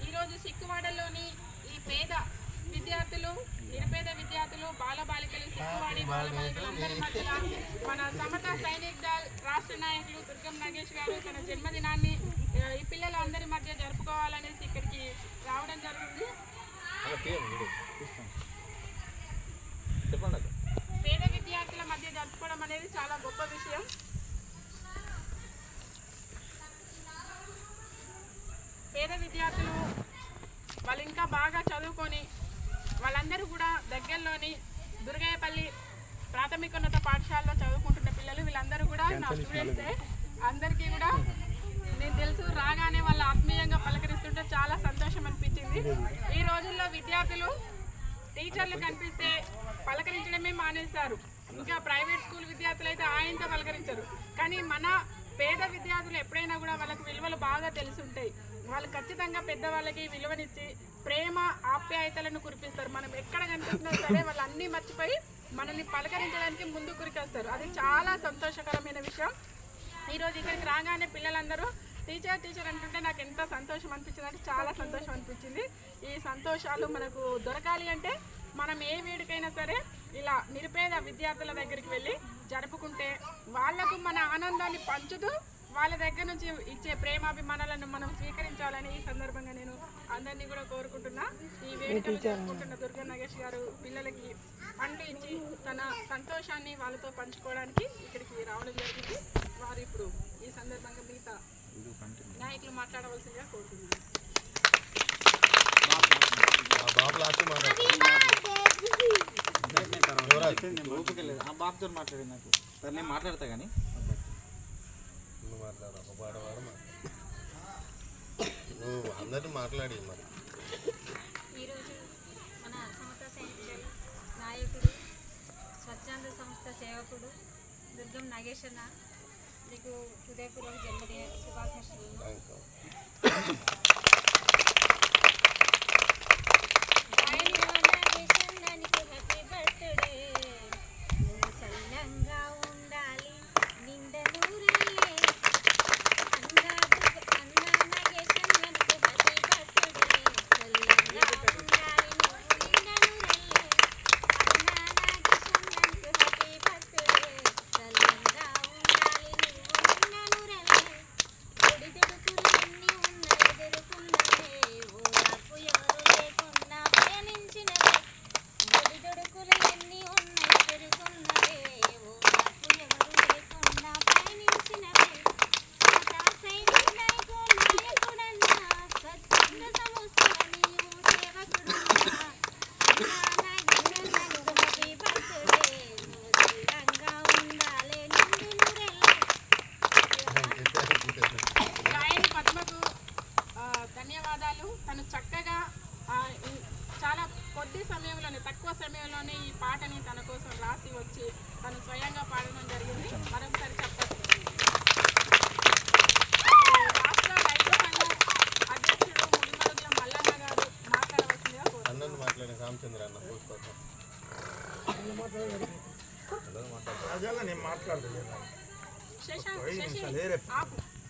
ఈరోజు సిక్కువాడలోని ఈ పేద విద్యార్థులు నిరుపేద విద్యార్థులు బాలబాలికలు సిక్కువాడి బాలబాలికలు అందరి మధ్య మన సమత సైనిక్ దళ్ రాష్ట్ర నాయకులు దుర్గం నాగేష్ గారు తన జన్మదినాన్ని ఈ పిల్లలందరి మధ్య జరుపుకోవాలనేసి ఇక్కడికి రావడం జరుగుతుంది చెప్పండి అక్క పేద విద్యార్థుల జరుపుకోవడం అనేది చాలా గొప్ప విషయం. పేద విద్యార్థులు వాళ్ళు ఇంకా బాగా చదువుకొని వాళ్ళందరూ కూడా దగ్గరలోని దుర్గయ్యపల్లి ప్రాథమికోన్నత పాఠశాలలో చదువుకుంటున్న పిల్లలు వీళ్ళందరూ కూడా నా స్టూడెంట్సే అందరికీ కూడా నేను తెలుసు రాగానే వాళ్ళ ఆత్మీయంగా పలకరిస్తుంటే చాలా సంతోషం అనిపించింది. ఈ రోజుల్లో విద్యార్థులు టీచర్లు కనిపిస్తే మానేశారు. ఇంకా ప్రైవేట్ స్కూల్ విద్యార్థులు అయితే ఆయనతో పలకరించరు. కానీ మన పేద విద్యార్థులు ఎప్పుడైనా కూడా వాళ్ళకి విలువలు బాగా తెలిసి ఉంటాయి. వాళ్ళు ఖచ్చితంగా పెద్దవాళ్ళకి విలువనిచ్చి ప్రేమ ఆప్యాయతలను కురిపిస్తారు. మనం ఎక్కడ కనిపిస్తున్నా సరే వాళ్ళు అన్నీ మర్చిపోయి మనల్ని పలకరించడానికి ముందు కురికేస్తారు అది చాలా సంతోషకరమైన విషయం. ఈరోజు ఇక్కడికి రాగానే పిల్లలందరూ టీచర్ టీచర్ అంటుంటే నాకు ఎంత సంతోషం అనిపించింది అంటే చాలా సంతోషం అనిపించింది. ఈ సంతోషాలు మనకు దొరకాలి అంటే మనం ఏ వేడుకైనా సరే ఇలా నిరుపేద విద్యార్థుల దగ్గరికి వెళ్ళి జరుపుకుంటే వాళ్ళకు మన ఆనందాన్ని పంచుతూ వాళ్ళ దగ్గర నుంచి ఇచ్చే ప్రేమాభిమానాలను మనం స్వీకరించాలని ఈ సందర్భంగా నేను అందరినీ కూడా కోరుకుంటున్నా. ఈ వేడుకలు జరుపుకుంటున్న దుర్గా నాగేష్ గారు పిల్లలకి పండ్లు ఇచ్చి తన సంతోషాన్ని వాళ్ళతో పంచుకోవడానికి ఇక్కడికి రావడం జరిగింది. వారు ఇప్పుడు ఈ సందర్భంగా మిగతా నాయకులు మాట్లాడవలసిందిగా కోరుతున్నాను. ఓపిక లేదు. ఆ బాబుతో మాట్లాడి నాకు. సరే నేను మాట్లాడతా కానీ. నువ్వు మాట్లాడు మరి. నువ్వు అందరినీ మాట్లాడి. మరి ఈరోజు మన సమత సైనికులు నాయకుడు స్వచ్ఛంద సంస్థ సేవకుడు దుర్గం నాగేశన్న నీకు హృదయపూర్వక జన్మదిన శుభాకాంక్షలు. సమయంలోనే ఈ పాటని తన కోసం రాసి వచ్చి తను స్వయంగా పాడడం జరిగింది. మరొకసారి చెప్పండి. రాష్ట్ర రైతు సంఘం అధ్యక్షుడు ముడిమరుగుల మల్లన్న గారు మాట్లాడవలసిందిగా కోరుతున్నాను అన్నను మాట్లాడిన రామచంద్ర అన్న పుష్పక శశాంక్ శశి ఆపు.